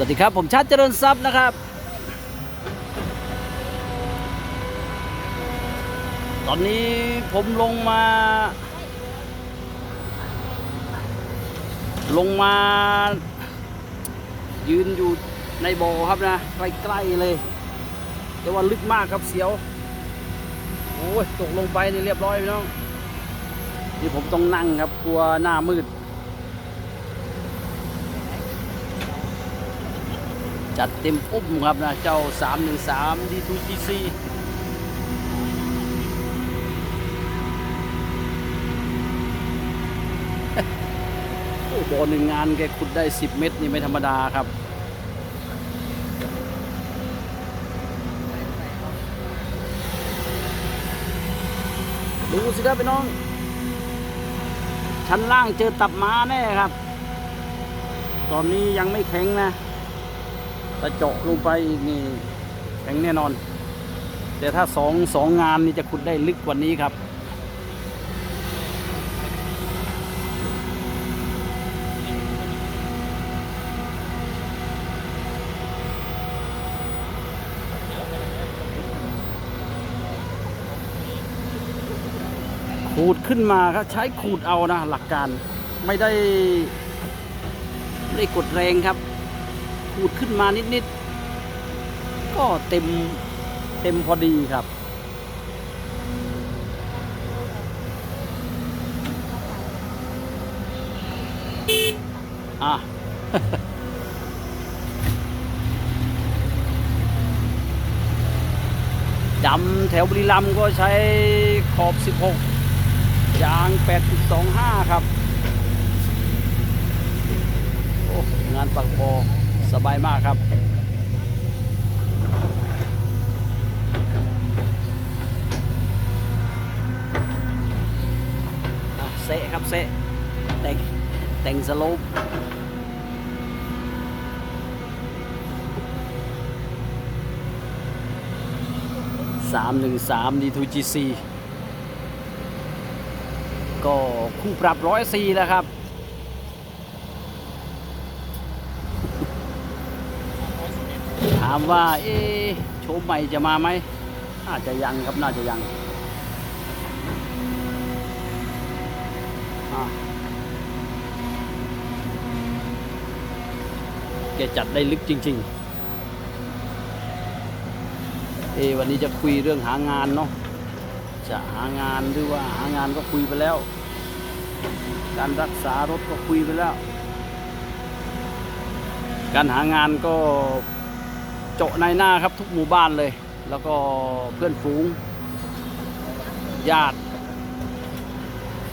วัสดีครับ ผมชัดเจริญทรัพย์นะครับ ตอนนี้ผมลงมา ลงมา ยืนอยู่ในบ่อครับนะใกล้ๆเลย แต่ว่าลึกมากครับเสียว โอ้ยตกลงไปนี่เรียบร้อยพี่น้อง นี่ผมต้องนั่งครับกลัวหน้ามืด จัดเต็มอุ้มครับนะ เจ้า 313 D2GC โอ้บอหนึ่งงานแกขุดได้ 10 เม็ดนี่ไม่ธรรมดาครับดูสิครับพี่น้อง ชั้นล่างเจอตับม้าแน่ครับ ตอนนี้ยังไม่แข็งนะ ถ้าเจาะลงไปอีกนี่แข็งแน่นอน แต่ถ้าสองสองงานนี่จะขุดได้ลึกกว่านี้ครับ ขูดขึ้นมาครับใช้ขูดเอานะหลักการไม่ได้ไม่ได้กดแรงครับ ขูดขึ้นมานิดๆ ก็เต็มเต็มพอดีครับ อะดำแถวบุรีรัมย์ก็ใช้ขอบ 16 ยาง 8.25 ครับ โอ้ งานปักโป สบายมากครับ เซะครับเซะแต่งแต่งสโลปสามหนึ่งสามดีทูจีซีก็คู่ปรับร้อยซีแล้วครับามว่า เอ๊โชมใหม่จะมาไหมน่าจะยังครับน่าจะยังแกจัดได้ลึกจริง ๆ เอ วันนี้จะคุยเรื่องหางานเนาะจะหางานหรือว่าหางานก็คุยไปแล้ว การรักษารถก็คุยไปแล้ว การหางานก็ เจาะในหน้าครับทุกหมู่บ้านเลย แล้วก็เพื่อนฝูง ญาติ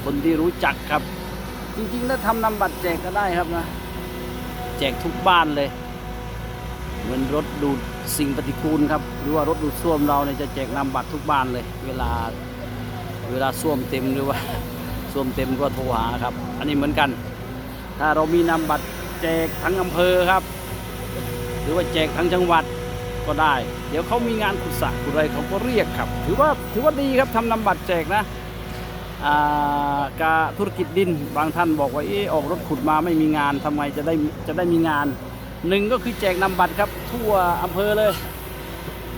คนที่รู้จักครับ จริงๆถ้าทำนำบัตรแจกก็ได้ครับนะ แจกทุกบ้านเลยเหมือนรถดูดสิ่งปฏิกูลครับ หรือว่ารถดูดซ่วมเราเนี่ยจะแจกนำบัตรทุกบ้านเลย เวลาเวลาซ่วมเต็มหรือว่าซ่วมเต็มก็โทรหาครับ อันนี้เหมือนกัน ถ้าเรามีนำบัตรแจกทั้งอำเภอครับ หรือว่าแจกทั้งจังหวัดก็ได้ เดี๋ยวเขามีงานขุดสระขุดอะไรเขาก็เรียกครับ ถือว่าถือว่าดีครับทำนำบัตรแจกนะอ่ากาธุรกิจดินบางท่านบอกว่าเออออกรถขุดมาไม่มีงานทำไมจะได้จะได้มีงานหนึ่งก็คือแจกนำบัตรครับ ทั่วอำเภอเลย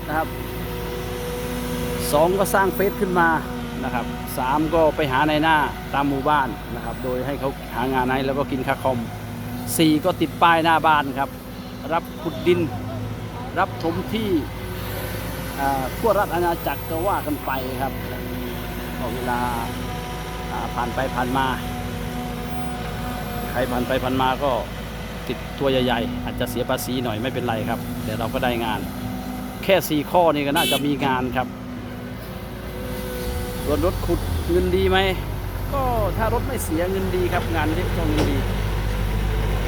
นะครับสองก็สร้างเฟซขึ้นมานะครับสามก็ไปหาในหน้าตามหมู่บ้านนะครับ โดยให้เขาหางานให้แล้วก็กินค่าคอมสี่ก็ติดป้ายหน้าบ้านครับ รับขุดดิน รับถมที่ทั่วรัฐอาณาจักรก็ว่ากันไปครับก็เวลาอ่าผ่านไปผ่านมา ใครผ่านไปผ่านมาก็ติดตัวใหญ่ๆ อาจจะเสียภาษีหน่อยไม่เป็นไรครับ แต่เราก็ได้งาน แค่สี่ข้อนี่ก็น่าจะมีงานครับส่วนรถขุดเงินดีไหม ก็ถ้ารถไม่เสียเงินดีครับ งานเล็กก็เงินดี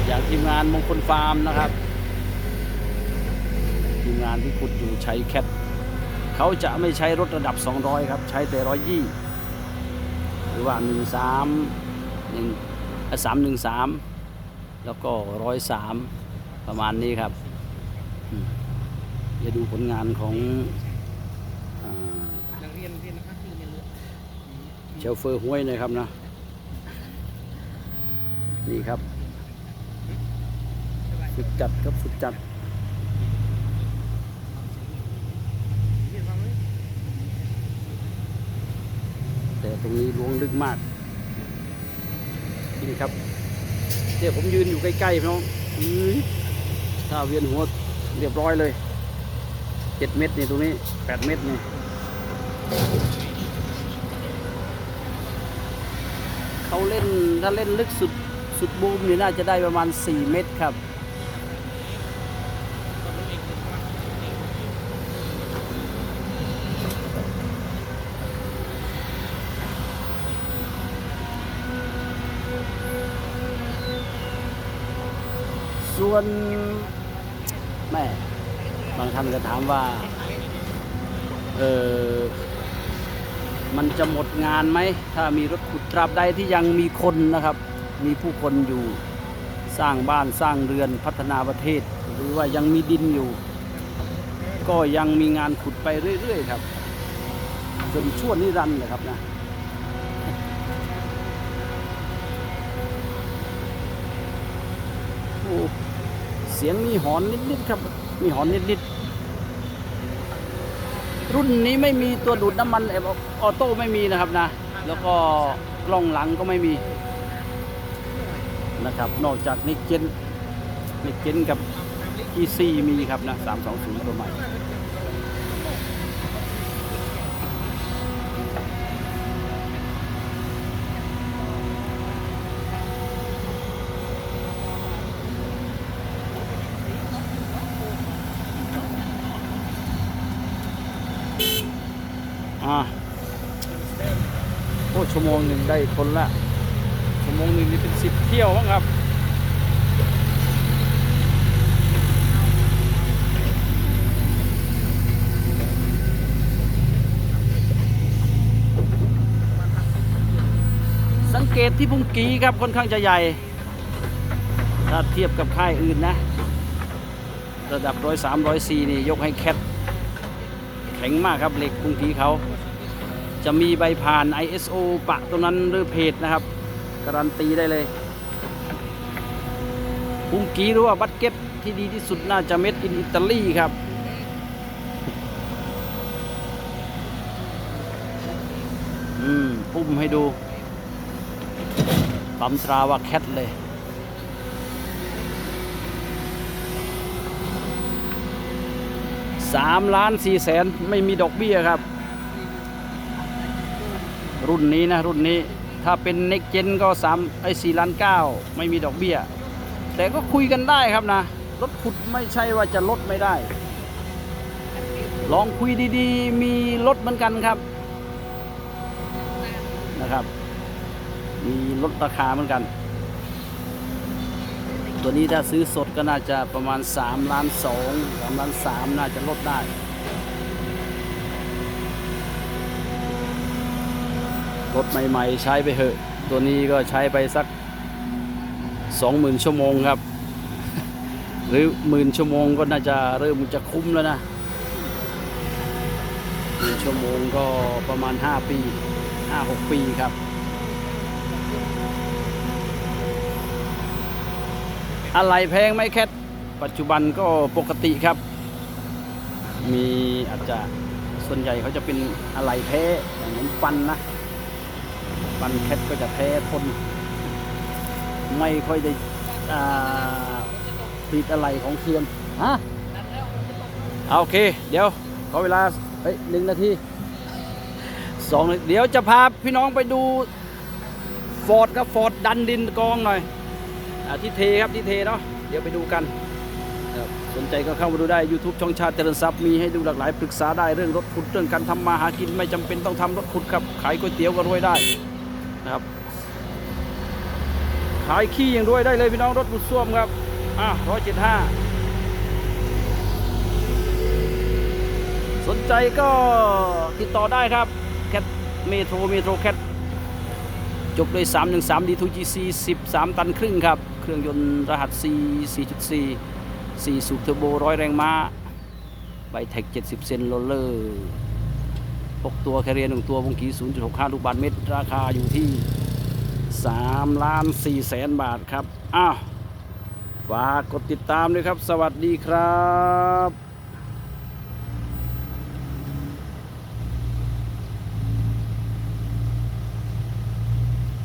อย่างทีมงานมงคลฟาร์มนะครับ ทีมงานที่ขุดอยู่ใช้แคทเขาจะไม่ใช้รถระดับ 200 ครับ ใช้แต่ร้อยยี่หรือว่า 13 1 313 แล้วก็ร้อยสามประมาณนี้ครับจะดูผลงานของเชลเฟอร์ห้วยนะครับนะ นี่ครับ ฝึกจัดครับ ฝึกจัด เรียนฟังไหม แตรงนี้ล้วงลึกมากนี่ครับเนี่ยผมยืนอยู่ใกล้ๆพี่น้องอื้อถ้าเวียนหัวเรียบร้อยเลยเจ็ดเม็ดนี่ตรงนี้แปดเม็ดนี่เขาเล่นถ้าเล่นลึกสุดสุดบูมนี่น่าจะได้ประมาณ 4 เม็ดครับ ส่วนแม่บางท่านก็ถามว่าเออมันจะหมดงานไหม ถ้ามีรถขุดตราบใดที่ยังมีคนนะครับ มีผู้คนอยู่สร้างบ้านสร้างเรือนพัฒนาประเทศ หรือว่ายังมีดินอยู่ ก็ยังมีงานขุดไปเรื่อย ๆ ครับจนชั่วนิรันดร์เลยครับนะ โอ้เสียงมีหอนนิดๆครับ มีหอนนิดๆรุ่นนี้ไม่มีตัวดูดน้ำมันแบบออโต้ไม่มีนะครับนะ แล้วก็กล้องหลังก็ไม่มีนะครับ นอกจากนิกเจนนิกเจนกับ E4 มีครับนะ320ตัวใหม่ อ่าโอ้ชั่วโมงหนึ่งได้คนละชั่วโมงหนึ่งนี่เป็นสิบเที่ยวมั้งครับสังเกตที่พุงกีครับค่อนข้างจะใหญ่ ถ้าเทียบกับค่ายอื่นนะ ระดับร้อยสามร้อยสี่นี่ ยกให้แคท ข็งมากครับเหล็กพุงกีเขา จะมีใบผ่าน ISO ปะตรงนั้นหรือเพจนะครับ การันตีได้เลยพุงกีหรือว่าบัตเก็ตที่ดีที่สุดน่าจะเม็ดอินอิตาลีครับอืม ปุ่มให้ดูปั๊มตราว่าแคทเลย สามล้านสี่แสนไม่มีดอกเบี้ยครับ รุ่นนี้นะ รุ่นนี้ถ้าเป็นเน็กเจนก็สามไอ้สี่ล้านเก้าไม่มีดอกเบี้ย แต่ก็คุยกันได้ครับนะ รถขุดไม่ใช่ว่าจะลดไม่ได้ ลองคุยดีๆ มีลดเหมือนกันครับนะครับ มีลดราคาเหมือนกัน ตัวนี้ถ้าซื้อสดก็น่าจะประมาณ3ล้าน2 3ล้าน3น่าจะลดได้รถใหม่ๆ ใช้ไปเหอะ ตัวนี้ก็ใช้ไปสัก 20,000 ชั่วโมงครับ หรือหมื่นชั่วโมงก็น่าจะเริ่มจะคุ้มแล้วนะหนึ่งชั่วโมงก็ประมาณ 5 ปี 5-6 ปีครับ อะไรแพงไหมแคทปัจจุบันก็ปกติครับ มีอาจจะส่วนใหญ่เขาจะเป็นอะไรแท้อย่างเหมือนฟันนะฟันแคทก็จะแท้ทนไม่ค่อยได้อ่าผลิตอะไรของเทียมฮะเอาโอเค เดี๋ยวขอเวลาเฮ้ยหนึ่งนาทีสองเดี๋ยวจะพาพี่น้องไปดูฟอร์ดกับฟอร์ดดันดินกองหน่อย ที่เทครับที่เทเนาะเดี๋ยวไปดูกันสนใจก็เข้ามาดูได้ YouTube ช่องชาติเจริญทรัพย์มีให้ดูหลากหลายปรึกษาได้เรื่องรถขุดเรื่องการทำมาหากินไม่จำเป็นต้องทำรถขุดครับขายก๋วยเตี๋ยวก็รวยได้นะครับขายขี้ยังรวยได้เลยพี่น้องรถบุดซ่วมครับอะร้อยเจ็ดห้าสนใจก็ติดต่อได้ครับแคทเมโทรเมโทรแคทจบด้วย313 D2GC 13 ตันครึ่งครับ เครื่องยนต์รหัส C 4.4 4 สูบเทอร์โบร้อยแรงม้า ใบแท็ก 70 เซนโรลเลอร์ 6 ตัวแคเรียน1ตัววงกี 0.65 ลูกบาทเมตร ราคาอยู่ที่ 3 ล้าน4แสนบาทครับ อ้าว ฝากกดติดตามด้วยครับ สวัสดีครับ